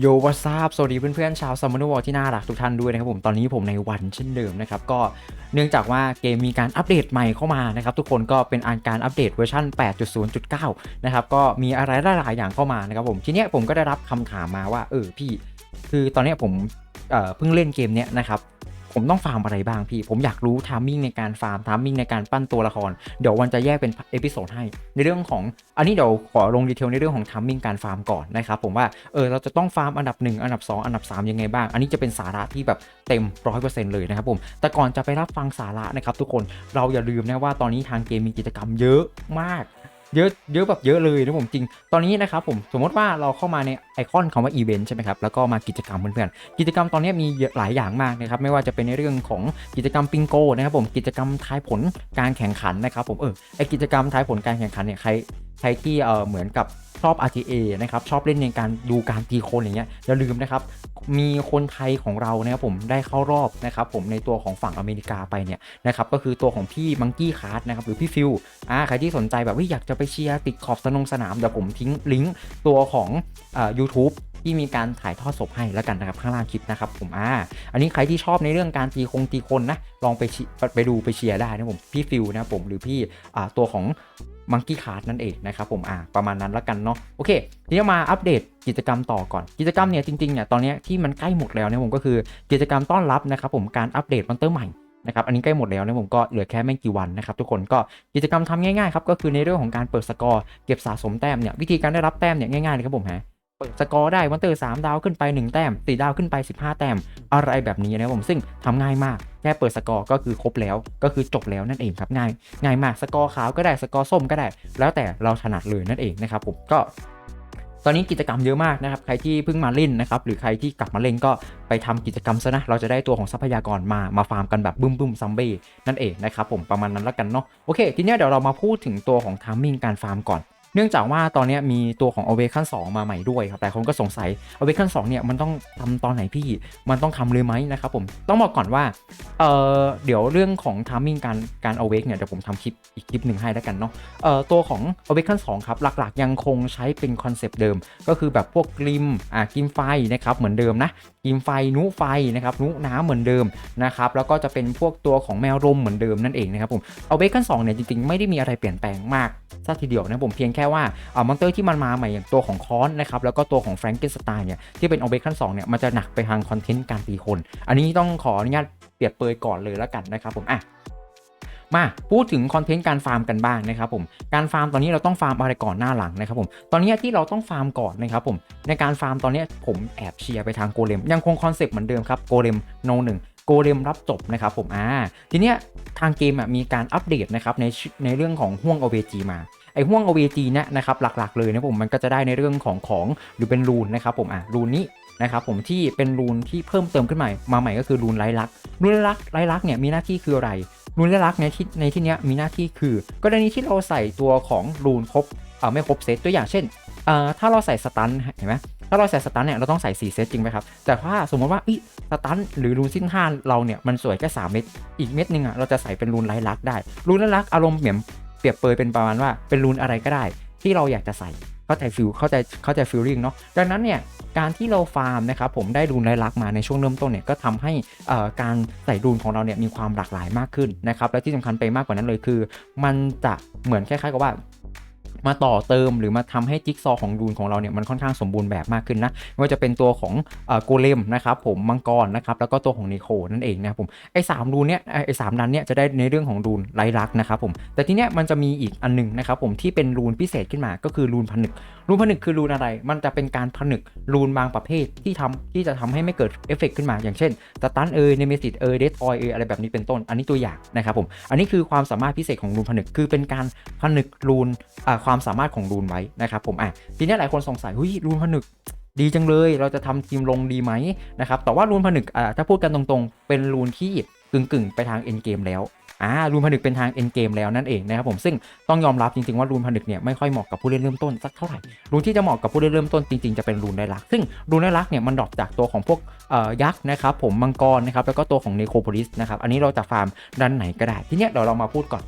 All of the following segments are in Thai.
โยวาซาบสวัสดีเพื่อนๆชาวซัมมอนวอลที่น่ารักทุกท่านด้วยนะครับผมตอนนี้ผมในวันเช่นเดิมนะครับก็เนื่องจากว่าเกมมีการอัปเดตใหม่เข้ามานะครับทุกคนก็เป็นอันการอัปเดตเวอร์ชัน8.0.9 นะครับก็มีอะไรหลายๆอย่างเข้ามานะครับผมทีเนี้ยผมก็ได้รับคำถามมาว่าเออพี่ คือตอนเนี้ยผมเพิ่งเล่นเกมเนี้ยนะครับ ผมต้องฟาร์มอะไรบ้างพี่ ผมอยากรู้ทามมิ่งในการฟาร์มทามมิ่งในการปั้นตัวละคร เดี๋ยววันจะแยกเป็นเอพิโซดให้ ในเรื่องของอันนี้เดี๋ยวขอลงดีเทลในเรื่องของทามมิ่งการฟาร์มก่อนนะครับผมว่าเออเราจะต้องฟาร์มอันดับ 1 อันดับ 2 อันดับ 3 ยังไงบ้าง อันนี้จะเป็นสาระที่แบบเต็ม100%เลยนะครับผม แต่ก่อนจะไปรับฟังสาระนะครับทุกคนเราอย่าลืมนะว่าตอนนี้ทางเกมมีกิจกรรมเยอะมาก เยอะเยอะแบบเยอะเลยนะผมจริง ตอนนี้นะครับผมสมมติว่าเราเข้ามาในไอคอนคำว่าอีเวนต์ใช่ไหมครับแล้วก็มากิจกรรมเพื่อนๆกิจกรรมตอนนี้มีหลายอย่างมากนะครับไม่ว่าจะเป็นในเรื่องของกิจกรรมปิงโกนะครับผมกิจกรรมทายผลการแข่งขันนะครับผมเออไอกิจกรรมทายผลการแข่งขันเนี่ยใคร ใครที่เออเหมือนกับชอบ RTA นะครับชอบเล่นในการดูการตีโคนอย่างเงี้ยอย่าลืมนะครับมีคนไทยของเรานะครับผมได้เข้ารอบนะครับผมในตัวของฝั่งอเมริกาไปเนี่ยนะครับก็คือตัวของพี่มังกี้คาร์ดนะครับหรือพี่ฟิวอ่าใครที่สนใจแบบว่าอยากจะไปเชียร์ติดขอบสนงสนามเดี๋ยวผมทิ้งลิงก์ตัวของอ่า YouTube ที่มีการถ่ายทอดสดให้แล้วกันนะครับข้างล่างคลิปนะครับผมอ่าอันนี้ใครที่ชอบในเรื่องการตีคงตีคนนะลองไปไปดูไปเชียร์ได้นะผมพี่ฟิวนะผมหรือพี่อ่าตัวของ มังกี้คาร์ดนั่นเองนะครับผมอ่าประมาณนั้นแล้วกันเนาะโอเคทีนี้มาอัปเดตกิจกรรมต่อก่อนกิจกรรมเนี่ยจริงๆเนี่ยตอนนี้ที่มันใกล้หมดแล้วเนี่ยผมก็คือกิจกรรมต้อนรับนะครับผมการอัปเดตมอนเตอร์ใหม่นะครับอันนี้ใกล้หมดแล้วนะผมก็เหลือแค่ไม่กี่วันนะครับทุกคนก็กิจกรรมทำง่ายๆครับก็คือในเรื่องของการเปิดสกอร์เก็บสะสมแต้มเนี่ยวิธีการได้รับแต้มเนี่ยง่ายๆเลยครับผมฮะเปิดสกอร์ได้มอนเตอร์3ดาวขึ้นไป 1 แต้ม4ดาวขึ้นไป 15 แต้มอะไรแบบนี้นะครับผมซึ่งทำง่ายมาก แค่เปิดสกอร์ก็คือครบแล้ว ก็คือจบแล้วนั่นเองครับง่ายง่ายมากสกอร์ขาวก็ได้สกอร์ส้มก็ได้ แล้วแต่เราถนัดเลยนั่นเองนะครับผมก็ตอนนี้กิจกรรมเยอะมากนะครับ ใครที่เพิ่งมาเล่นนะครับ หรือใครที่กลับมาเล่นก็ไปทำกิจกรรมซะนะ เราจะได้ตัวของทรัพยากรมา มาฟาร์มกันแบบบึ้มบึ้มซัมเบ้นั่นเองนะครับผมประมาณนั้นแล้วกันเนาะ โอเค ทีนี้เดี๋ยวเรามาพูดถึงตัวของทามมิ่งการฟาร์มก่อน เนื่องจากว่าตอนนี้มีตัวของ Awaken 2 มาใหม่ด้วยครับ แต่คนก็สงสัย Awaken 2 เนี่ยมันต้องทำตอนไหนพี่ มันต้องทำเลยไหมนะครับผม ต้องบอกก่อนว่า เออเดี๋ยวเรื่องของ timing การการ awake เนี่ยเดี๋ยวผมทำคลิปอีกคลิปหนึ่งให้แล้วกันเนาะ เออตัวของ awaken 2 ครับ หลักๆ ยังคงใช้เป็นคอนเซปต์เดิม ก็คือแบบพวกกลิม อ่ากิมไฟนะครับเหมือนเดิมนะ กิมไฟ นุไฟนะครับ นุน้ำเหมือนเดิมนะครับ แล้วก็จะเป็นพวกตัวของแมวลมเหมือนเดิมนั่นเองนะครับผม awaken 2 เนี่ยจริงๆไม่ได้มีอะไรเปลี่ยนแปลงมากซะทีเดียวนะผมเพียงแค่ว่าเอ่อมอนเตอร์ที่มันมาใหม่อย่างตัวของคอนนะครับแล้วก็ตัวของแฟรงเกนสไตน์เนี่ยที่เป็น awaken 2เนี่ยมันจะหนักไปทางคอนเทนต์การตีคน อันนี้ต้องขออนุญาตเปรียบเปยก่อนเลยแล้วกันนะครับผมอะมาพูดถึงคอนเทนต์การฟาร์มกันบ้างนะครับผมการฟาร์มตอนนี้เราต้องฟาร์มอะไรก่อนหน้าหลังนะครับผมตอนนี้ที่เราต้องฟาร์มก่อนนะครับผมในการฟาร์มตอนนี้ผมแอบเชียร์ไปทางโกเลมยังคงคอนเซปต์เหมือนเดิมครับโกเลมโนหนึ่งโกเลมรับจบนะครับผมอ่าทีเนี้ยทางเกมมีการอัปเดตนะครับในในเรื่องของห่วง OVG มา ห่วง OVG เนี่ยนะครับหลักๆ เลยนะผมมันก็จะได้ในเรื่องของของหรือเป็นรูนนะครับผมอะรูนนี้นะครับผมที่เป็นรูนที่เพิ่มเติมขึ้นใหม่มาใหม่ก็คือรูนไร้ลักรูนไร้ลักไร้ลักเนี่ยมีหน้าที่คืออะไรรูนไร้ลักในที่ในที่เนี้ยมีหน้าที่คือกรณีที่เราใส่ตัวของรูนครบเอ่อไม่ครบเซตตัวอย่างเช่นเอ่อถ้าเราใส่สตันเห็นไหมถ้าเราใส่สตันเนี่ยเราต้องใส่4เซตจริงไหมครับ แต่ถ้าสมมติว่าอีสตันหรือรูนสิ้นห้าเราเนี่ยมันสวยแค่3เม็ดอีกเม็ดหนึงอะเราจะใส่เป็นรูนไร้ลักได้รูนไร้ลักอารมณ์เหมือน เปรียบเปรยเป็นประมาณว่าเป็นรูนอะไรก็ได้ ที่เราอยากจะใส่เข้าใจฟิลเข้าใจเข้าใจฟิลลิ่งเนาะดังนั้นเนี่ยการที่เราฟาร์มนะครับผมได้รูนไร้ลักมาในช่วงเริ่มต้นเนี่ยก็ทำให้การใส่รูนของเราเนี่ยมีความหลากหลายมากขึ้นนะครับและที่สำคัญไปมากกว่านั้นเลยคือ มันจะเหมือนคล้ายๆกับว่า มาต่อเติมหรือมาทำให้จิ๊กซอของรูนของเราเนี่ยมันค่อนข้างสมบูรณ์แบบมากขึ้นนะไม่ว่าจะเป็นตัวของโกเลมนะครับผมมังกรนะครับแล้วก็ตัวของนิโคนั่นเองนะครับผมไอ้สามรูนเนี่ยไอ้สามนั้นเนี่ยจะได้ในเรื่องของรูนไร้ลักนะครับผมแต่ทีเนี้ยมันจะมีอีกอันหนึงนะครับผมที่เป็นรูนพิเศษขึ้นมาก็คือรูนผนึก รูนผนึกคือรูนอะไร มันจะเป็นการผนึกรูนบางประเภทที่ทำที่จะทำให้ไม่เกิดเอฟเฟกต์ขึ้นมา อย่างเช่นสตันเอยเนเมซิตเอยเดทอยเอยอะไรแบบนี้เป็นต้น อันนี้ตัวอย่างนะครับผมอันนี้คือความสามารถพิเศษของรูนผนึกคือเป็นการผนึกรูนอ่าความสามารถของรูนไว้นะครับผมอะทีนี้หลายคนสงสัยเฮ้ยรูนผนึกดีจังเลย เราจะทำทีมลงดีไหมนะครับแต่ว่ารูนผนึกอ่าถ้าพูดกันตรงๆ เป็นรูนที่กึ่งๆ ไปทางเอ็นเกมแล้วอ่ารูนผนึกเป็นทางเอ็นเกมแล้วนั่นเองนะครับผมซึ่งต้องยอมรับจริงๆว่ารูนผนึกเนี่ยไม่ค่อยเหมาะกับผู้เล่นเริ่มต้นสักเท่าไหร่รูนที่จะเหมาะกับผู้เล่นเริ่มต้นจริงๆจะเป็นรูนไดรัก ซึ่งรูนไดรักเนี่ยมันดรอปจากตัวของพวกเอ่อยักษ์นะครับผมมังกรนะครับแล้วก็ตัวของเนโคโพลิสนะครับอันนี้เราจะฟาร์มด้านไหนก็ได้ ทีเนี้ยเดี๋ยวเรามาพูดก่อน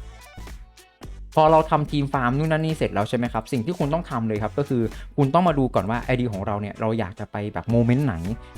พอเราทำทีมฟาร์มนู่นนั่นนี่เสร็จแล้วใช่ไหมครับสิ่งที่คุณต้องทำเลยครับก็คือคุณต้องมาดูก่อนว่าไอเดียของเราเนี่ยเราอยากจะไปแบบโมเมนต์ไหน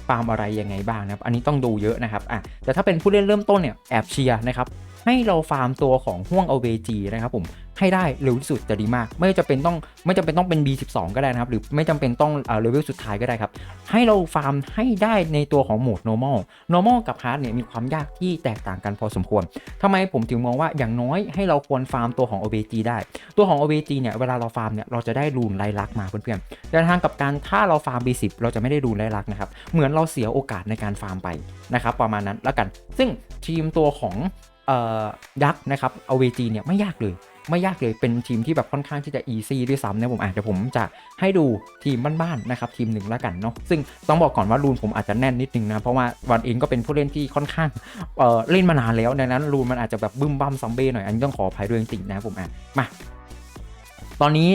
ฟาร์มอะไรยังไงบ้างนะครับอันนี้ต้องดูเยอะนะครับอะแต่ถ้าเป็นผู้เล่นเริ่มต้นเนี่ยแอบเชียร์นะครับ ให้เราฟาร์มตัวของห่วง OVG นะครับผมให้ได้เร็วที่สุดจะดีมาก ไม่จะเป็นต้องไม่จำเป็นต้องเป็น B12 ก็ได้นะครับ หรือไม่จำเป็นต้องเอ่อเลเวลสุดท้ายก็ได้ครับ ให้เราฟาร์มให้ได้ในตัวของโหมด normal normal กับ hard เนี่ยมีความยากที่แตกต่างกันพอสมควรทำไมผมถึงมองว่าอย่างน้อยให้เราควรฟาร์มตัวของ OBG ได้ ตัวของ OBG เนี่ยเวลาเราฟาร์มเนี่ยเราจะได้รูนไลลักมาเพื่อนๆแต่ทางกับการถ้าเราฟาร์ม B10 เราจะไม่ได้รูนไลลักนะครับเหมือนเราเสียโอกาสในการฟาร์มไปนะครับประมาณนั้นแล้วกัน ซึ่งทีมตัวของ ยักษ์นะครับ OBG เนี่ยไม่ยากเลย ไม่ยากเลยเป็นทีมที่แบบค่อนข้างที่จะ easy ด้วยซ้ำนะผมอะเดี๋ยวผมจะให้ดูทีมบ้านๆนะครับทีมหนึ่งแล้วกันเนาะซึ่งต้องบอกก่อนว่ารูนผมอาจจะแน่นนิดนึงนะ เพราะว่าวันเองก็เป็นผู้เล่นที่ค่อนข้างเอ่อเล่นมานานแล้วดังนั้นรูนมันอาจจะแบบบึ้มบั้มซัมเบ้หน่อยอันนี้ต้องขออภัยด้วยจริงๆนะผมอะมาตอนนี้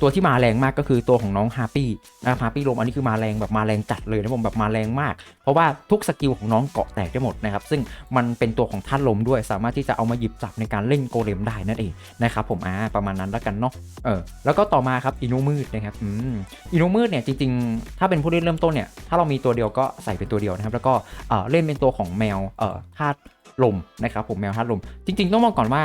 ตัวที่มาแรงมากก็คือตัวของน้องฮาร์ปี้นะครับฮาปี้ลมอันนี้คือมาแรงแบบมาแรงจัดเลยนะผมแบบมาแรงมาก เพราะว่าทุกสกิลของน้องเกาะแตกได้หมดนะครับซึ่งมันเป็นตัวของธาตุลมด้วยสามารถที่จะเอามาหยิบจับในการเล่นโกเลมได้นั่นเองนะครับผมอ่าประมาณนั้นแล้วกันเนาะเออแล้วก็ต่อมาครับอินูมืดนะครับอืมอินูมืดเนี่ยจริงๆ ถ้าเป็นผู้เล่นเริ่มต้นเนี่ยถ้าเรามีตัวเดียวก็ใส่เป็นตัวเดียวนะครับแล้วก็เออเล่นเป็นตัวของแมวเออธาตุลมนะครับผมแมวธาตุลม จริง ๆ ต้องบอกก่อนว่า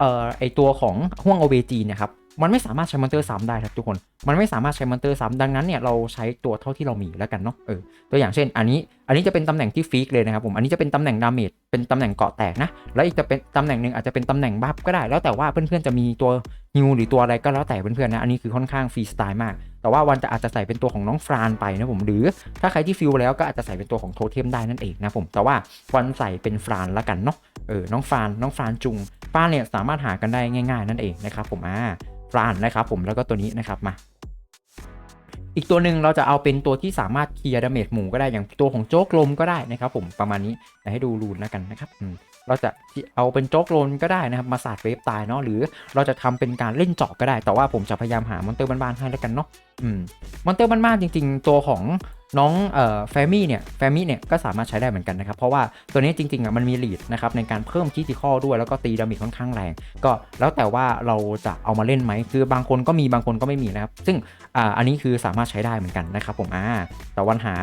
เออไอตัวของห่วง OBG เนี่ยครับ มันไม่สามารถใช้มอนเตอร์ซ้ำได้ครับทุกคน มันไม่สามารถใช้มอนเตอร์ซ้ำดังนั้นเนี่ยเราใช้ตัวเท่าที่เรามีแล้วกันเนาะ เออ ตัวอย่างเช่น อันนี้ อันนี้จะเป็นตำแหน่งที่ฟิกเลยนะครับผม อันนี้จะเป็นตำแหน่งดาเมจ เป็นตำแหน่งเกาะแตกนะ แล้วอีกจะเป็นตำแหน่งหนึ่งอาจจะเป็นตำแหน่งบัฟก็ได้ แล้วแต่ว่าเพื่อนๆจะมีตัวฮิวหรือตัวอะไรก็แล้วแต่เพื่อนๆนะ อันนี้คือค่อนข้างฟรีสไตล์มาก แต่ว่าวันจะอาจจะใส่เป็นตัวของน้องฟรานไปนะผม หรือถ้าใครที่ฟิลแล้วก็อาจจะใส่เป็นตัวของโทเทมได้นั่นเองนะผม แต่ว่าวันใส่เป็นฟรานละกันเนาะ เออ น้องฟราน น้องฟรานจุงฟรานเนี่ยสามารถหากันได้ง่าย ๆ นั่นเองนะครับผมอ่า รานนะครับผมแล้วก็ตัวนี้นะครับมา อีกตัวหนึ่งเราจะเอาเป็นตัวที่สามารถเคลียร์ดาเมจหมู่ก็ได้อย่างตัวของโจ๊กลมก็ได้นะครับ ผมประมาณนี้ให้ดูรูนแล้วกันนะครับเราจะเอาเป็นโจ๊กลมก็ได้นะครับมาสาดเวฟตายเนาะหรือเราจะทำเป็นการเล่นเจาะก็ได้ แต่ว่าผมจะพยายามหามอนเตอร์บ้านๆให้แล้วกันเนาะอืมมอนเตอร์บ้านๆจริง ๆ ตัวของ น้องเอ่อแฟมี่เนี่ยแฟมี่เนี่ยก็สามารถใช้ได้เหมือนกันนะครับ เพราะว่าตัวนี้จริงๆอะมันมีลีดนะครับในการเพิ่มคิติคอด้วยแล้วก็ตีดาเมจค่อนข้างแรง ก็แล้วแต่ว่าเราจะเอามาเล่นไหม คือบางคนก็มีบางคนก็ไม่มีนะครับ ซึ่งอ่าอันนี้คือสามารถใช้ได้เหมือนกันนะครับผมอ่าแต่วันหา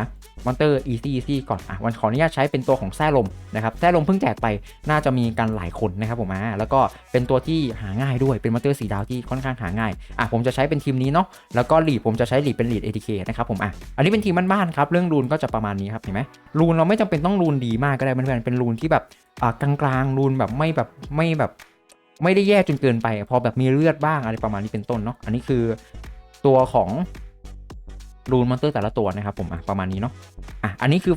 มอนเตอร์ easy easy ก่อนอะวันขออนุญาตใช้เป็นตัวของแส้ลมนะครับแส้ลมเพิ่งแจกไปน่าจะมีกันหลายคนนะครับผมอ่าแล้วก็เป็นตัวที่หาง่ายด้วยเป็นมอนเตอร์สีดาวที่ค่อนข้างหาง่ายอะผมจะใช้เป็นทีมนี้เนาะแล้วก็หลีดผมจะใช้หลีดเป็นหลีด ATK นะครับผมอะอันนี้เป็นทีมบ้านๆครับเรื่องรูนก็จะประมาณนี้ครับเห็นไหมรูนเราไม่จำเป็นต้องรูนดีมากก็ได้เพื่อนๆเป็นรูนที่แบบอ่ากลางๆรูนแบบไม่แบบไม่แบบไม่ได้แย่จนเกินไป พอแบบมีเลือดบ้างอะไรประมาณนี้เป็นต้นเนาะอันนี้คือตัวของ รูนมอนเตอร์แต่ละตัวนะครับผมอะประมาณนี้เนาะอะอันนี้คือ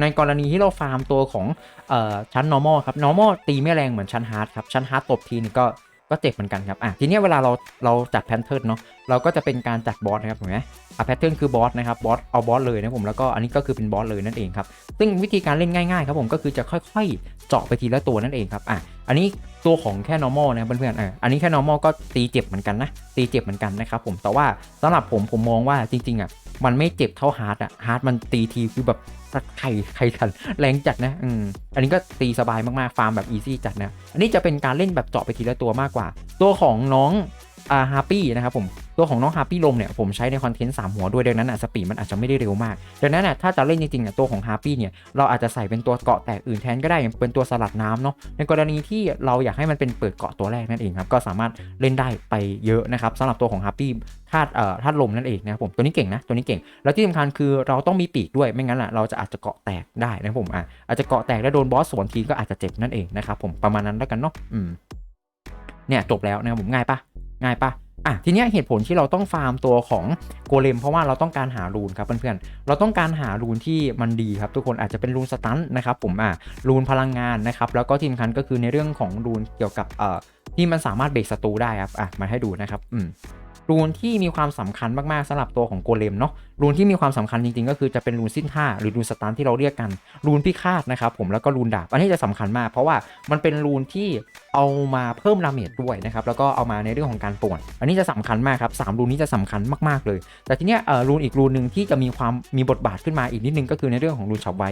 ในกรณีที่เราฟาร์มตัวของเอ่อชั้น normal ครับ normal ตีไม่แรงเหมือนชั้น hard ครับ ชั้น hard ตบทีนึงก็ก็เจ็บเหมือนกันครับอะทีเนี้ยเวลาเราเราจัดแพนเทิร์นเนาะเราก็จะเป็นการจัดบอสนะครับเห็นไหมอะแพทเทิร์นคือบอสนะครับบอสเอาบอสเลยนะผมแล้วก็อันนี้ก็คือเป็นบอสเลยนั่นเองครับซึ่งวิธีการเล่นง่ายๆครับผมก็คือจะค่อยๆ เจาะไปทีละตัวนั่นเองครับอะอันนี้ตัวของแค่ normal นะเพื่อนๆอะอันนี้แค่ normal ก็ตีเจ็บเหมือนกันนะตีเจ็บเหมือนกันนะครับผมแต่ว่าสำหรับผมผมมองว่าจริงๆอะ มันไม่เจ็บเท่าฮาร์ดอะฮาร์ดมันตีทีคือแบบไข่ไข่ทันแรงจัดนะอืมอันนี้ก็ตีสบายมากๆฟาร์มแบบอีซี่จัดนะ อันนี้จะเป็นการเล่นแบบเจาะไปทีละตัวมากกว่า ตัวของน้องอ่าฮาร์ปี้นะครับผมตัวของน้องฮาร์ปี้ลมเนี่ยผมใช้ในคอนเทนต์3หัวด้วยดังนั้นอะสปีดมันอาจจะไม่ได้เร็วมากดังนั้นอะถ้าจะเล่นจริงๆอะตัวของฮาร์ปี้เนี่ยเราอาจจะใส่เป็นตัวเกาะแตกอื่นแทนก็ได้อย่างเป็นตัวสลัดน้ำเนาะในกรณีที่เราอยากให้มันเป็นเปิดเกาะตัวแรกนั่นเองครับก็สามารถเล่นได้ไปเยอะนะครับสำหรับตัวของฮาร์ปี้ ธาตุเอ่อธาตุลมนั่นเองนะครับผมตัวนี้เก่งนะตัวนี้เก่ง แล้วที่สำคัญคือเราต้องมีปีกด้วยไม่งั้นล่ะเราจะอาจจะเกาะแตกได้นะครับผมอะอาจจะเกาะแตกแล้วโดนบอสสวนทีก็อาจจะเจ็บนั่นเองนะครับผมประมาณนั้นแล้วกันเนาะอืมเนี่ยจบแล้วนะครับผมง่ายปะง่ายปะอะทีเนี้ยเหตุผลที่เราต้องฟาร์มตัวของโกเลมเพราะว่าเราต้องการหารูนครับเพื่อนๆเราต้องการหารูนที่มันดีครับทุกคนอาจจะเป็นรูนสตันนะครับผมอะรูนพลังงานนะครับแล้วก็ที่สำคัญก็คือในเรื่องของรูนเกี่ยวกับเอ่อที่มันสามารถเบรกศัตรูได้ครับอะมาให้ดูนะครับอืม รูนที่มีความสำคัญมากๆสำหรับตัวของโกเลมเนาะรูนที่มีความสำคัญจริงๆ ก็คือจะเป็นรูนสิ้นท่าหรือรูนสตาร์ที่เราเรียกกัน รูนพิฆาตนะครับผมแล้วก็รูนดาบ อันนี้จะสำคัญมาก เพราะว่ามันเป็นรูนที่เอามาเพิ่มดาเมจด้วยนะครับแล้วก็เอามาในเรื่องของการป่วน อันนี้จะสำคัญมากครับสามรูนนี้จะสำคัญมากๆเลย แต่ทีเนี้ยเอ่อรูนอีกรูนหนึ่งที่จะมีความมีบทบาทขึ้นมาอีกนิดนึงก็คือในเรื่องของรูนฉับไว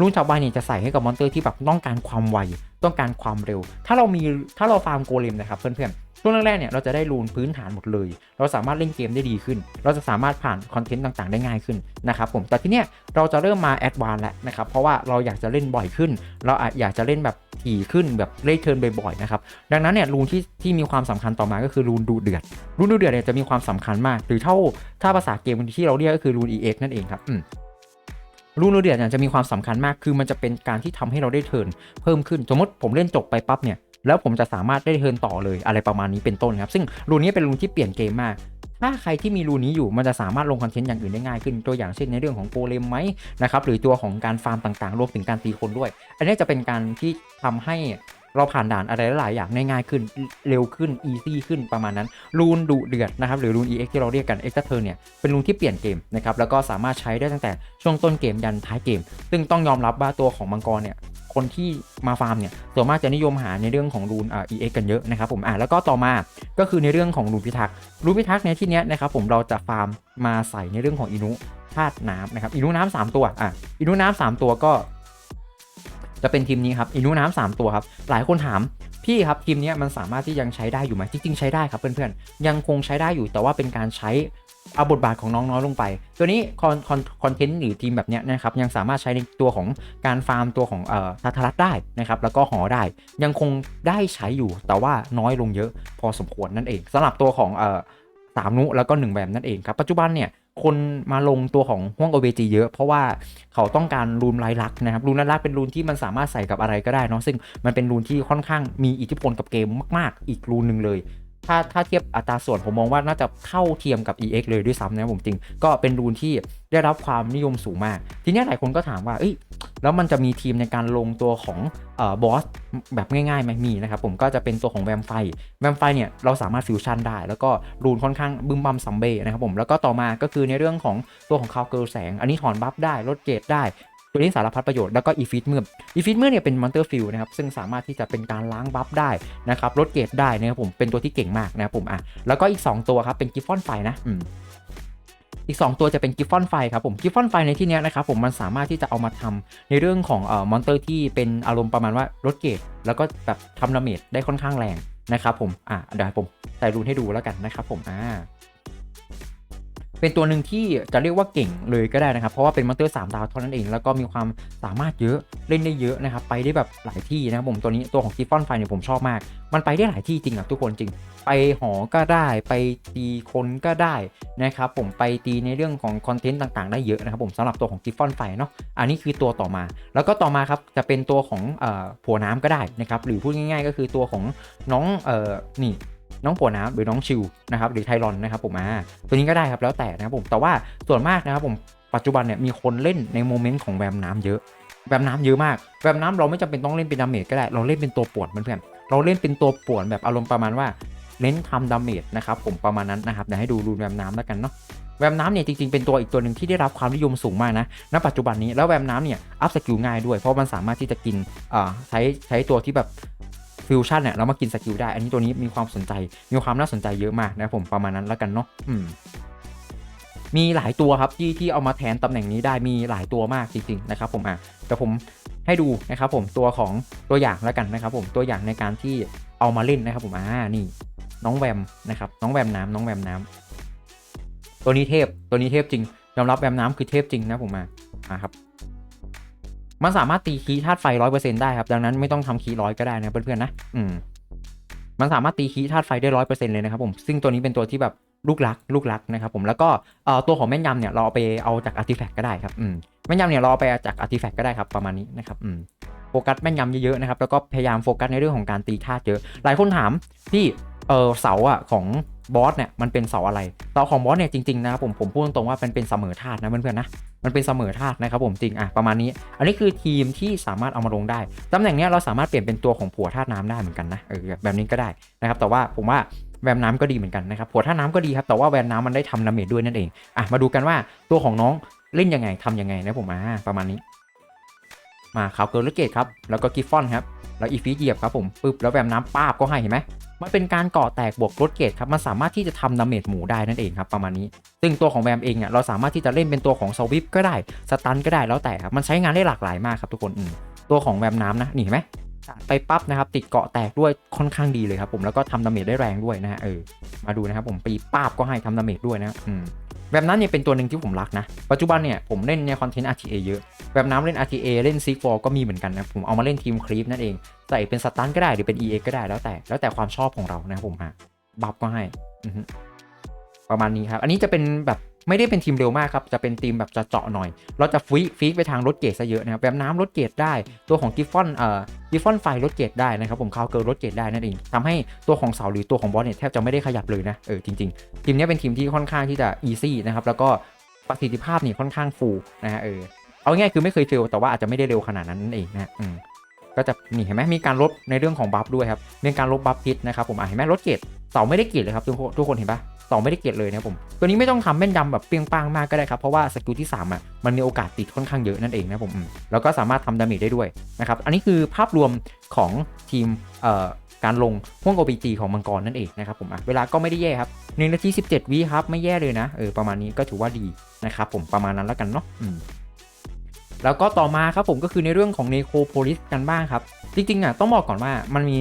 รูนฉับไวเนี่ยจะใส่ให้กับมอนเตอร์ที่แบบต้องการความไวต้องการความเร็ว ถ้าเรามีถ้าเราฟาร์มโกเลมนะครับเพื่อนๆช่วงแรกๆเนี่ยเราจะได้รูนพื้นฐานหมดเลยเราสามารถเล่นเกมได้ดีขึ้น เราจะสามารถผ่านคอนเทนต์ต่างๆ ได้ง่ายขึ้นนะครับผมแต่ทีเนี้ยเราจะเริ่มมาแอดวานแล้วนะครับเพราะว่าเราอยากจะเล่นบ่อยขึ้น เราอาจอยากจะเล่นแบบถี่ขึ้นแบบเล่นเทิร์นบ่อยๆนะครับดังนั้นเนี่ยรูนที่ที่มีความสำคัญต่อมาก็คือรูนดูเดือดรูนดูเดือดเนี่ยจะมีความสำคัญมาก หรือเท่าถ้าภาษาเกมที่เราเรียกก็คือรูน EX นั่นเองครับอืมรูนดูเดือดเนี่ยจะมีความสำคัญมาก คือมันจะเป็นการที่ทำให้เราได้เทิร์นเพิ่มขึ้น สมมติผมเล่นจบไปปั๊บเนี่ย แล้วผมจะสามารถได้เทิร์นต่อเลยอะไรประมาณนี้เป็นต้นครับ ซึ่งรูนี้เป็นรูนที่เปลี่ยนเกมมาก ถ้าใครที่มีรูนี้อยู่มันจะสามารถลงคอนเทนต์อย่างอื่นได้ง่ายขึ้น ตัวอย่างเช่นในเรื่องของโกเลมไหมนะครับหรือตัวของการฟาร์มต่างๆรวมถึงการตีคนด้วย อันนี้จะเป็นการที่ทำให้เราผ่านด่านอะไรหลายอย่างง่ายขึ้นเร็วขึ้นอีซี่ขึ้นประมาณนั้นรูนดุเดือดนะครับหรือรูน EX ที่เราเรียกกัน Extra Turn เนี่ยเป็นรูนที่เปลี่ยนเกมนะครับแล้วก็สามารถใช้ได้ตั้งแต่ช่วงต้นเกมยันท้ายเกม ซึ่งต้องยอมรับว่าตัวของมังกรเนี่ย คนที่มาฟาร์มเนี่ยส่วนมากจะนิยมหาในเรื่องของรูนอ่า EX กันเยอะนะครับผมอ่าแล้วก็ต่อมาก็คือในเรื่องของรูนพิทักษ์รูนพิทักษ์ในที่เนี้ยนะครับผมเราจะฟาร์มมาใส่ในเรื่องของอินุธาตุน้ำนะครับอินุน้ำสามตัวอะอินุน้ำสามตัวก็ จะเป็นทีมนี้ครับอินุน้ำสามตัวครับหลายคนถามพี่ครับทีมนี้มันสามารถที่ยังใช้ได้อยู่ไหมจริงๆใช้ได้ครับเพื่อนๆยังคงใช้ได้อยู่แต่ว่าเป็นการใช้ เอาบทบาทของน้องน้อยลงไป ตัวนี้คอนคอนคอนเทนต์หรือทีมแบบเนี้ยนะครับยังสามารถใช้ในตัวของการฟาร์มตัวของเอ่อทัทรัตได้นะครับแล้วก็หอได้ยังคงได้ใช้อยู่ แต่ว่าน้อยลงเยอะพอสมควรนั่นเองสำหรับตัวของเอ่อสามนุแล้วก็หนึ่งแบบนั่นเองครับปัจจุบันเนี่ยคนมาลงตัวของห้วง OBG เยอะเพราะว่าเขาต้องการรูนลายลักษ์นะครับรูนลายลักษ์เป็นรูนที่มันสามารถใส่กับอะไรก็ได้เนาะซึ่งมันเป็นรูนที่ค่อนข้างมีอิทธิพลกับเกมมาก ๆ อีกรูนหนึ่งเลย ถ้าถ้าเทียบอัตราส่วนผมมองว่าน่าจะเท่าเทียมกับ EX เลยด้วยซ้ำนะผมจริง ก็เป็นรูนที่ได้รับความนิยมสูงมาก ทีนี้หลายคนก็ถามว่า เอ้ย แล้วมันจะมีทีมในการลงตัวของเอ่อบอสแบบง่ายๆไหมมีนะครับผมก็จะเป็นตัวของแวมไฟ แวมไฟเนี่ยเราสามารถฟิวชั่นได้ แล้วก็รูนค่อนข้างบึมบัมซัมเบ้นะครับผม แล้วก็ต่อมาก็คือในเรื่องของตัวของคาวเกิลแสง อันนี้ถอนบัฟได้ลดเกรดได้ ตัวนี้สารพัดประโยชน์แล้วก็อีฟิตเมื่ออีฟิตเมื่อเนี่ยเป็นมอนเตอร์ฟิลนะครับซึ่งสามารถที่จะเป็นการล้างบัฟได้นะครับลดเกรดได้นะครับผมเป็นตัวที่เก่งมากนะครับผมอะแล้วก็อีก 2 ตัวครับเป็นกิฟฟอนไฟนะอืมอีก 2 ตัวจะเป็นกิฟฟอนไฟครับผมกิฟฟอนไฟในที่นี้นะครับผมมันสามารถที่จะเอามาทำในเรื่องของเอ่อมอนเตอร์ที่เป็นอารมณ์ประมาณว่าลดเกรดแล้วก็แบบทำดาเมจได้ค่อนข้างแรงนะครับผมอะเดี๋ยวผมใส่รูนให้ดูแล้วกันนะครับผมอ่า เป็นตัวหนึ่งที่จะเรียกว่าเก่งเลยก็ได้นะครับ เพราะว่าเป็นมอนเตอร์3ดาวเท่านั้นเอง แล้วก็มีความสามารถเยอะเล่นได้เยอะนะครับ ไปได้แบบหลายที่นะครับผมตัวนี้ตัวของกิฟฟอนไฟเนี่ยผมชอบมาก มันไปได้หลายที่จริงอะทุกคนจริง ไปหอก็ได้ไปตีคนก็ได้นะครับผมไปตีในเรื่องของคอนเทนต์ต่างๆ ได้เยอะนะครับผมสำหรับตัวของกิฟฟอนไฟเนาะอันนี้คือตัวต่อมา แล้วก็ต่อมาครับจะเป็นตัวของผัวน้ำก็ได้นะครับหรือพูดง่าย ๆ ก็คือตัวของน้องออนี่ น้องผัวน้ำหรือน้องชิวนะครับหรือไทรอนนะครับผมอ่าตัวนี้ก็ได้ครับแล้วแต่นะครับผมแต่ว่าส่วนมากนะครับผมปัจจุบันเนี่ยมีคนเล่นในโมเมนต์ของแวมน้ำเยอะแวมน้ำเยอะมากแวมน้ำเราไม่จำเป็นต้องเล่นเป็นดาเมจก็ได้ เราเล่นเป็นตัวป่วนเพื่อนๆเราเล่นเป็นตัวป่วนแบบอารมณ์ประมาณว่าเน้นทำดาเมจนะครับผมประมาณนั้นนะครับเดี๋ยวให้ดูรูนแวมน้ำแล้วกันเนาะแวมน้ำเนี่ยจริงๆเป็นตัวอีกตัวหนึ่งที่ได้รับความนิยมสูงมากนะ ณ ปัจจุบันนี้แล้วแวมน้ำเนี่ยอัพสกิลง่ายด้วยเพราะมันสามารถที่จะกินใช้ใช้ตัวที่แบบ ฟิวชั่นเนี่ยเรามากินสกิลได้ อันนี้ตัวนี้มีความสนใจ มีความน่าสนใจเยอะมากนะครับผมประมาณนั้นแล้วกันเนาะอืมมีหลายตัวครับที่ที่เอามาแทนตำแหน่งนี้ได้มีหลายตัวมากจริงๆนะครับผมอะแต่ผมให้ดูนะครับผมตัวของตัวอย่างแล้วกันนะครับผมตัวอย่างในการที่เอามาเล่นนะครับผมอ่านี่ น้องแวมนะครับน้องแวมน้ำน้องแวมน้ำตัวนี้เทพตัวนี้เทพจริงยอมรับแวมน้ำคือเทพจริงนะผมมามาครับ มันสามารถตีคีธาตุไฟร้อยเปอร์เซ็นต์ได้ครับ ดังนั้นไม่ต้องทำคีร้อยก็ได้นะเพื่อนๆนะ อืม มันสามารถตีคีธาตุไฟได้ร้อยเปอร์เซ็นต์เลยนะครับผม ซึ่งตัวนี้เป็นตัวที่แบบลูกรัก ลูกรักนะครับผม แล้วก็เอ่อตัวของแม่นยำเนี่ยเราเอาไปเอาจากอาร์ติแฟกต์ก็ได้ครับ อืม แม่นยำเนี่ยเราเอาไปจากอาร์ติแฟกต์ก็ได้ครับประมาณนี้นะครับ อืม โฟกัสแม่นยำเยอะๆนะครับ แล้วก็พยายามโฟกัสในเรื่องของการตีธาตุเยอะ หลายคนถามที่ เออเสาอะของบอสเนี่ยมันเป็นเสาอะไรเสาของบอสเนี่ยจริงๆนะครับผมผมพูดตรงๆว่ามันเป็นเสมอธาตุนะเพื่อนๆนะมันเป็นเสมอธาตุนะครับผมจริงอะประมาณนี้ อันนี้คือทีมที่สามารถเอามาลงได้ตำแหน่งเนี้ยเราสามารถเปลี่ยนเป็นตัวของผัวธาตุน้ำได้เหมือนกันนะเออแบบนี้ก็ได้นะครับแต่ว่าผมว่าแวมน้ำก็ดีเหมือนกันนะครับผัวธาตุน้ำก็ดีครับแต่ว่าแวมน้ำมันได้ทำดาเมจด้วยนั่นเองอะมาดูกันว่าตัวของน้องเล่นยังไงทำยังไงนะผมอ่าประมาณนี้ มาขาวเกิร์ลเกตครับแล้วก็กิฟฟอนครับแล้วอีฟีเหยียบครับผมปึ๊บแล้วแวมน้ำป้าบก็ให้เห็นไหมมันเป็นการก่อแตกบวกลดเกตครับมันสามารถที่จะทำดาเมจหมูได้นั่นเองครับประมาณนี้ ซึ่งตัวของแวมเองเนี่ยเราสามารถที่จะเล่นเป็นตัวของสวิปก็ได้สตันก็ได้แล้วแต่ครับมันใช้งานได้หลากหลายมากครับทุกคนตัวของแวมน้ำนะนี่เห็นไหมไปปั๊บนะครับติดเกาะแตกด้วยค่อนข้างดีเลยครับผมแล้วก็ทำดาเมจได้แรงด้วยนะฮะเออมาดูนะครับผมปีป้าบก็ให้ทำดาเมจด้วยนะอืม แบบนั้นเนี่ยเป็นตัวหนึ่งที่ผมรักนะ ปัจจุบันเนี่ยผมเล่นในคอนเทนต์ RTA เยอะ แบบน้ำเล่น RTA เล่นซีฟอก็มีเหมือนกันนะ ผมเอามาเล่นทีมครีปนั่นเอง ใส่เป็นสตันก็ได้หรือเป็น EA ก็ได้แล้วแต่ แล้วแต่ความชอบของเรานะครับผมฮะบัฟก็ให้ ประมาณนี้ครับ อันนี้จะเป็นแบบ ไม่ได้เป็นทีมเร็วมากครับ จะเป็นทีมแบบจะเจาะหน่อย เราจะฟีฟีไปทางรถเกตซะเยอะนะครับแบบน้ำรถเกตได้ ตัวของกิฟฟอนเอ่อกิฟฟอนไฟรถเกตได้นะครับผมคาวเกิร์รถเกตได้นั่นเองทำให้ตัวของเสาหรือตัวของบอสเนี่ยแทบจะไม่ได้ขยับเลยนะเออจริงๆ ทีมนี้เป็นทีมที่ค่อนข้างที่จะอีซี่นะครับแล้วก็ประสิทธิภาพนี่ค่อนข้างฟูนะฮะเออเอาง่ายๆคือไม่เคยเฟลแต่ว่าอาจจะไม่ได้เร็วขนาดนั้นนั่นเองนะอืมก็จะนี่เห็นไหมมีการลดในเรื่องของบัฟด้วยครับมีการลดบัฟพิษนะครับผมอะเห็นไหมลดเกรดเสาไม่ได้เกรดเลยครับทุกคนทุกคนเห็นปะ เสาไม่ได้เกรดเลยนะผม ตัวนี้ไม่ต้องทำแม่นยำแบบเปรียงปังมากก็ได้ครับ เพราะว่าสกิลที่3อะมันมีโอกาสติดค่อนข้างเยอะนั่นเองนะผมแล้วก็สามารถทำดาเมจได้ด้วยนะครับอันนี้คือภาพรวมของทีมเอ่อการลงห่วง OPG ของมังกรนั่นเองนะครับผมเวลาก็ไม่ได้แย่ครับ1นาที17วิครับไม่แย่เลยนะเออประมาณนี้ก็ถือว่าดีนะครับผมประมาณนั้นแล้วกันเนาะ แล้วก็ต่อมาครับผมก็คือในเรื่องของเนโคโพลิสกันบ้างครับ จริงๆอะต้องบอกก่อนว่ามันมี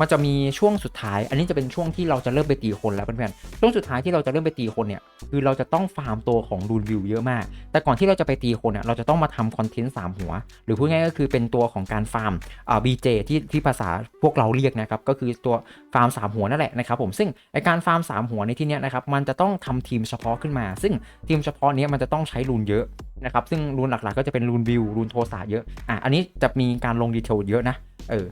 มันจะมีช่วงสุดท้าย อันนี้จะเป็นช่วงที่เราจะเริ่มไปตีคนแล้วเพื่อนๆ ช่วงสุดท้ายที่เราจะเริ่มไปตีคนเนี่ย คือเราจะต้องฟาร์มตัวของรูนวิวเยอะมาก แต่ก่อนที่เราจะไปตีคนเนี่ย เราจะต้องมาทำคอนเทนต์3หัว หรือพูดง่ายก็คือเป็นตัวของการฟาร์มอ่าบีเจที่ที่ภาษาพวกเราเรียกนะครับ ก็คือตัวฟาร์ม3หัวนั่นแหละนะครับผม ซึ่งไอการฟาร์ม3หัวในที่เนี้ยนะครับ มันจะต้องทำทีมเฉพาะขึ้นมา ซึ่งทีมเฉพาะเนี้ยมันจะต้องใช้รูนเยอะ นะครับซึ่งรูนหลักๆก็จะเป็นรูนวิวรูนโทสะเยอะอะอันนี้จะมีการลงดีเทลเยอะนะเออ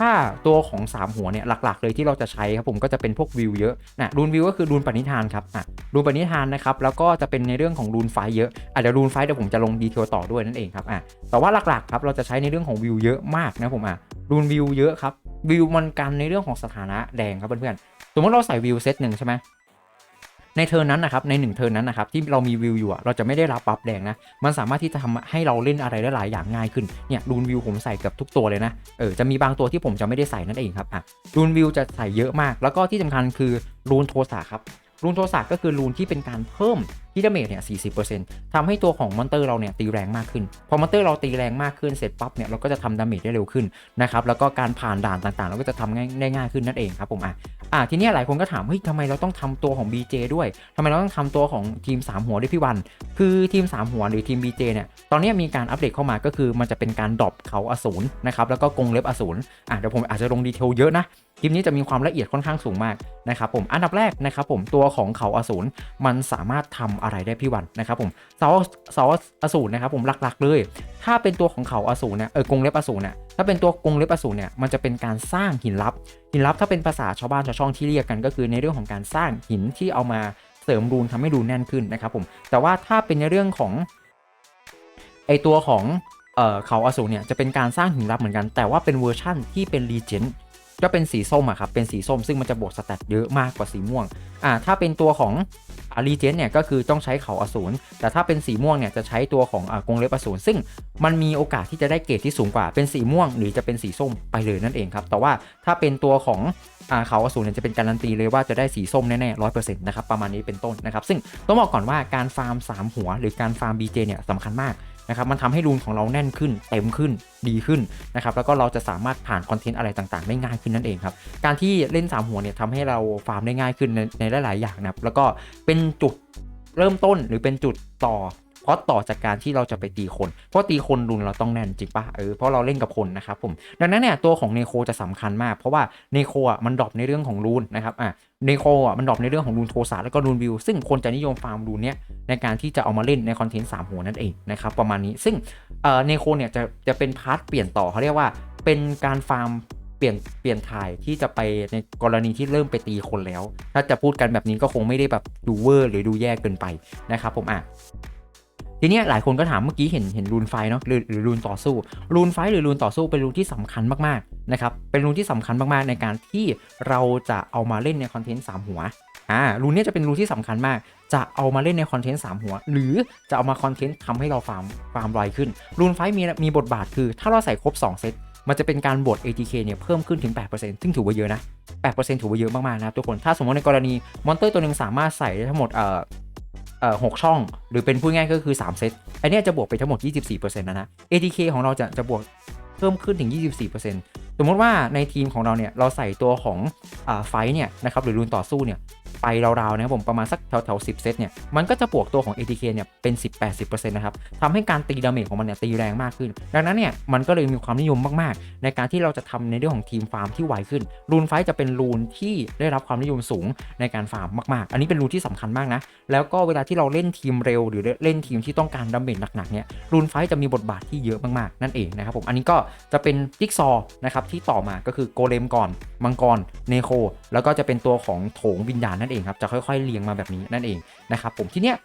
ถ้าตัวของ 3 หัวเนี่ยหลักๆเลยที่เราจะใช้ครับผมก็จะเป็นพวกวิวเยอะนะรูนวิวก็คือรูนปณิธานครับอะรูนปณิธานนะครับแล้วก็จะเป็นในเรื่องของรูนไฟเยอะอาจจะรูนไฟเดี๋ยวผมจะลงดีเทลต่อด้วยนั่นเองครับอะแต่ว่าหลักๆครับเราจะใช้ในเรื่องของวิวเยอะมากนะผมอะรูนวิวเยอะครับวิวมันกันในเรื่องของสถานะแดงครับเพื่อนๆสมมติเราใส่วิวเซตหนึ่งใช่ไหม ในเทิร์นนั้นนะครับในหนึ่งเทิร์นนั้นนะครับที่เรามีวิวอยู่เราจะไม่ได้รับบัฟแดงนะมันสามารถที่จะทำให้เราเล่นอะไรได้หลายอย่างง่ายขึ้นเนี่ยรูนวิวผมใส่เกือบทุกตัวเลยนะเออจะมีบางตัวที่ผมจะไม่ได้ใส่นั่นเองครับอะรูนวิวจะใส่เยอะมาก แล้วก็ที่สำคัญคือรูนโทสะครับรูนโทสะก็คือรูนที่เป็นการเพิ่ม ที่ดาเมจเนี่ย40%ทำให้ตัวของมอนเตอร์เราเนี่ยตีแรงมากขึ้น พอมอนเตอร์เราตีแรงมากขึ้นเสร็จปั๊บเนี่ยเราก็จะทำดาเมจได้เร็วขึ้นนะครับแล้วก็การผ่านด่านต่างๆ เราก็จะทำง่ายได้ง่ายขึ้นนั่นเองครับผมอะอะทีนี้หลายคนก็ถามเฮ้ยทำไมเราต้องทำตัวของ BJ ด้วยทำไมเราต้องทำตัวของทีม 3 หัวด้วยพี่วัน คือทีม 3 หัวหรือทีม BJ เนี่ยตอนนี้มีการอัปเดตเข้ามาก็คือมันจะเป็นการดรอปเขาอสูรนะครับแล้วก็กรงเล็บอสูรอะเดี๋ยวผมอาจจะลงดีเทลเยอะนะคลิปนี้จะมีความละเอียดค่อนข้างสูงมากนะครับผมอันดับแรกนะครับผมตัวของเขาอสูรมันสามารถทำอะไรได้พี่วันนะครับผมเสาเสาอสูรนะครับผมหลักๆเลย ถ้าเป็นตัวของเขาอสูรเนี่ยเออกรงเล็บอสูรเนี่ยถ้าเป็นตัวกรงเล็บอสูรเนี่ยมันจะเป็นการสร้างหินลับ หินลับถ้าเป็นภาษาชาวบ้านชาวช่องที่เรียกกันก็คือในเรื่องของการสร้างหินที่เอามาเสริมรูนทำให้รูนแน่นขึ้นนะครับผมแต่ว่าถ้าเป็นในเรื่องของไอตัวของเออเขาอสูรเนี่ยจะเป็นการสร้างหินลับเหมือนกันแต่ว่าเป็นเวอร์ชั่นที่เป็นรีเจน ก็เป็นสีส้มอะครับ เป็นสีส้มซึ่งมันจะบวกสแตทเยอะมากกว่าสีม่วง อ่า ถ้าเป็นตัวของรีเจนเนี่ยก็คือต้องใช้เขาอสูร แต่ถ้าเป็นสีม่วงเนี่ยจะใช้ตัวของอกรงเล็บอสูร ซึ่งมันมีโอกาสที่จะได้เกรดที่สูงกว่า เป็นสีม่วง หรือจะเป็นสีส้มไปเลยนั่นเองครับ แต่ว่าถ้าเป็นตัวของอเขาอสูรเนี่ยจะเป็นการันตีเลยว่าจะได้สีส้มแน่ๆร้อยเปอร์เซ็นต์นะครับประมาณนี้เป็นต้นนะครับ ซึ่งต้องบอกก่อนว่าการฟาร์ม 3 หัว หรือการฟาร์ม BJ เนี่ยสำคัญมาก นะครับมันทำให้รูนของเราแน่นขึ้น เต็มขึ้นดีขึ้นนะครับแล้วก็เราจะสามารถผ่านคอนเทนต์อะไรต่างๆ ได้ง่ายขึ้นนั่นเองครับการที่เล่น 3 หัวเนี่ยทำให้เราฟาร์มได้ง่ายขึ้นในในหลายๆอย่างนะครับแล้วก็เป็นจุดเริ่มต้นหรือเป็นจุดต่อเพราะต่อจากการที่เราจะไปตีคน เพราะตีคนรุนเราต้องแน่นจริงปะเออ เพราะเราเล่นกับคนนะครับผม ดังนั้นเนี่ยตัวของเนโคจะสำคัญมาก เพราะว่าเนโคอะมันดรอปในเรื่องของรูนนะครับ อะ เนโคอะมันดรอปในเรื่องของรูนโทสาแล้วก็รูนวิว ซึ่งคนจะนิยมฟาร์มรูนเนี้ยในการที่จะเอามาเล่นในคอนเทนต์3หัวนั่นเองนะครับประมาณนี้ซึ่งเอ่อเนโคเนี่ยจะจะเป็นพาร์ทเปลี่ยนต่อเขาเรียกว่าเป็นการฟาร์มเปลี่ยนเปลี่ยนถ่ายที่จะไปในกรณีที่เริ่มไปตีคนแล้ว ถ้าจะพูดกันแบบนี้ก็คงไม่ได้แบบดูเวอร์หรือดูแย่เกินไปนะครับผมอะ ทีเนี้ยหลายคนก็ถามเมื่อกี้เห็นเห็นรูนไฟเนาะหรือหรือรูนต่อสู้รูนไฟหรือรูนต่อสู้เป็นรูนที่สำคัญมากๆนะครับเป็นรูนที่สำคัญมากๆในการที่เราจะเอามาเล่นในคอนเทนต์3หัวอ่ารูนเนี้ยจะเป็นรูนที่สำคัญมาก จะเอามาเล่นในคอนเทนต์3หัว หรือจะเอามาคอนเทนต์ทำให้เราฟาร์มฟาร์มไวขึ้นรูนไฟมีมีบทบาทคือ ถ้าเราใส่ครบ 2 เซตมันจะเป็นการบด ATK เนี่ยเพิ่มขึ้นถึง 8%ซึ่งถือว่าเยอะนะ 8%ถือว่าเยอะมากๆนะครับทุกคน ถ้าสมมติในกรณี มอนเตอร์ตัวหนึ่งสามารถใส่ได้ทั้งหมดเอ่อ เอ่อหกช่อง หรือเป็นพูดง่ายก็คือ 3 เซต อันเนี้ยจะบวกไปทั้งหมด 24%นะนะ ATK ของเราจะจะบวกเพิ่มขึ้นถึง 24%สมมติว่าในทีมของเราเนี่ยเราใส่ตัวของอ่าไฟเนี่ยนะครับหรือรุนต่อสู้เนี่ย ไปราวๆนะครับผมประมาณสักแถวๆ10 เซตเนี่ยมันก็จะบวกตัวของ ATK เนี่ยเป็น 10-80%นะครับทำให้การตีดาเมจของมันเนี่ยตีแรงมากขึ้น ดังนั้นเนี่ยมันก็เลยมีความนิยมมากๆ ในการที่เราจะทำในเรื่องของทีมฟาร์มที่ไวขึ้นรูนไฟจะเป็นรูนที่ได้รับความนิยมสูงในการฟาร์มมากๆ อันนี้เป็นรูนที่สำคัญมากนะแล้วก็เวลาที่เราเล่นทีมเร็ว หรือเล่นทีมที่ต้องการดาเมจหนักๆเนี่ยรูนไฟจะมีบทบาทที่เยอะมากๆนั่นเองนะครับผมอันนี้ก็จะเป็นจิ๊กซอว์นะครับที่ต่อมาก็คือโกเลมก่อนมังกรเนโคแล้วก็จะเป็นตัวของโถงวิญญาณนั่นเองครับจะค่อยๆเรียงมาแบบนี้นั่นเองนะครับผมทีเนี้ย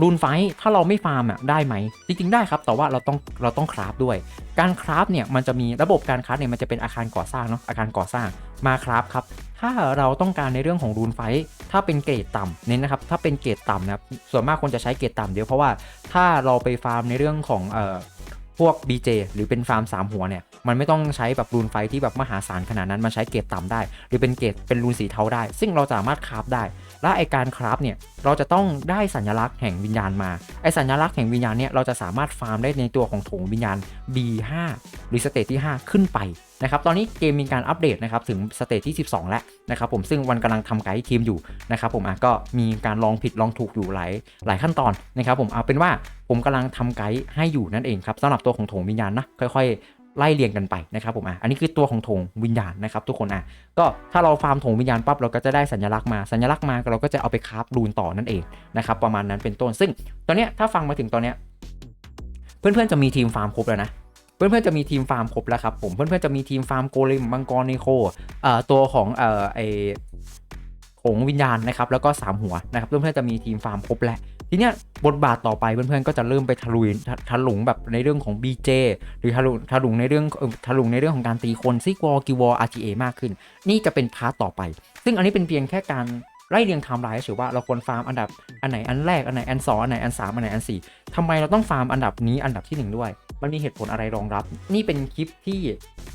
รูนไฟท์ถ้าเราไม่ฟาร์มอะได้ไหมจริงๆได้ครับ แต่ว่าเราต้องเราต้องคราฟด้วย การคราฟเนี่ยมันจะมีระบบการคราฟเนี่ยมันจะเป็นอาคารก่อสร้างเนาะอาคารก่อสร้างมาคราฟครับถ้าเราต้องการในเรื่องของรูนไฟท์ถ้าเป็นเกรดต่ำเน้นนะครับถ้าเป็นเกรดต่ำนะครับส่วนมากคนจะใช้เกรดต่ำเดียวเพราะว่าถ้าเราไปฟาร์มในเรื่องของเอ่อ พวก BJ หรือเป็นฟาร์ม 3 หัวเนี่ย มันไม่ต้องใช้แบบรูนไฟที่แบบมหาศาลขนาดนั้นมันใช้เกรดต่ำได้ หรือเป็นเกรดเป็นรูนสีเทาได้ ซึ่งเราสามารถคราฟได้ และไอการคราฟเนี่ยเราจะต้องได้สัญลักษณ์แห่งวิญญาณมาไอสัญลักษณ์แห่งวิญญาณเนี่ยเราจะสามารถฟาร์มได้ในตัวของโถงวิญญาณ B5 หรือสเตจที่ 5 ขึ้นไป นะครับตอนนี้เกมมีการอัปเดตนะครับถึงสเตจที่ 12 แล้วนะครับผมซึ่งวันกำลังทำไกด์ทีมอยู่นะครับผมอะก็มีการลองผิดลองถูกอยู่หลายหลายขั้นตอนนะครับผมเอาเป็นว่าผมกำลังทำไกด์ให้อยู่นั่นเองครับสำหรับตัวของโถงวิญญาณนะค่อยๆไล่เรียงกันไปนะครับผมอะ อันนี้คือตัวของโถงวิญญาณนะครับทุกคนอะ ก็ถ้าเราฟาร์มโถงวิญญาณปั๊บเราก็จะได้สัญลักษณ์มา สัญลักษณ์มาเราก็จะเอาไปคราฟรูนต่อนั่นเองนะครับประมาณนั้นเป็นต้น ซึ่งตอนเนี้ยถ้าฟังมาถึงตอนเนี้ยเพื่อนๆจะมีทีมฟาร์มครบแล้วนะ เพื่อนๆจะมีทีมฟาร์มครบแล้วครับผมเพื่อนๆจะมีทีมฟาร์มโกเลมมังกรเนโคเอ่อตัวของเอ่อไอโถงวิญญาณนะครับแล้วก็สามหัวนะครับเพื่อนๆจะมีทีมฟาร์มครบแล้วทีเนี้ยบทบาทต่อไปเพื่อนๆก็จะเริ่มไปทะลุทะลุงแบบในเรื่องของ BJ หรือทะลุทะลุงในเรื่องเออทะลุงในเรื่องของการตีคนซิกวอลกิวอล RTA มากขึ้น นี่จะเป็นพาร์ตต่อไป ซึ่งอันนี้เป็นเพียงแค่การไล่เรียงไทม์ไลน์เฉยว่าเราควรฟาร์มอันดับอันไหนอันแรกอันไหนอันสองอันไหนอันสามอันไหนอันสี่ทำไมเราต้องฟาร์มอันดับนี้อันดับที่หนึ่งด้วย มันมีเหตุผลอะไรรองรับ นี่เป็นคลิปที่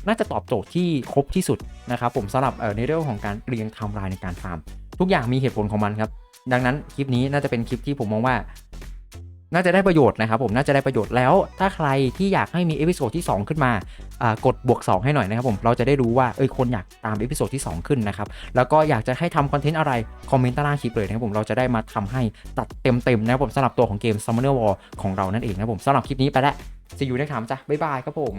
น่าจะตอบโจทย์ที่ครบที่สุดนะครับผมสำหรับเอ่อในเรื่องของการเรียงไทม์ไลน์ในการฟาร์มทุกอย่างมีเหตุผลของมันครับ ดังนั้นคลิปนี้น่าจะเป็นคลิปที่ผมมองว่า น่าจะได้ประโยชน์นะครับผมน่าจะได้ประโยชน์แล้วถ้าใครที่อยากให้มีเอพิโซดที่ 2 ขึ้นมากดบวก 2 ให้หน่อยนะครับผมเราจะได้รู้ว่าเอ้ยคนอยากตามเอพิโซดที่ 2 ขึ้นนะครับแล้วก็อยากจะให้ทำคอนเทนต์อะไร คอมเมนต์ใต้ล่างคลิปเลยนะครับผมเราจะได้มาทำให้ตัดเต็มๆนะครับผมสำหรับตัวของเกม Summoner War ของเรานั่นเองนะครับผมสำหรับคลิปนี้ไปแล้ว see you next time จ้ะบ๊ายบายครับผม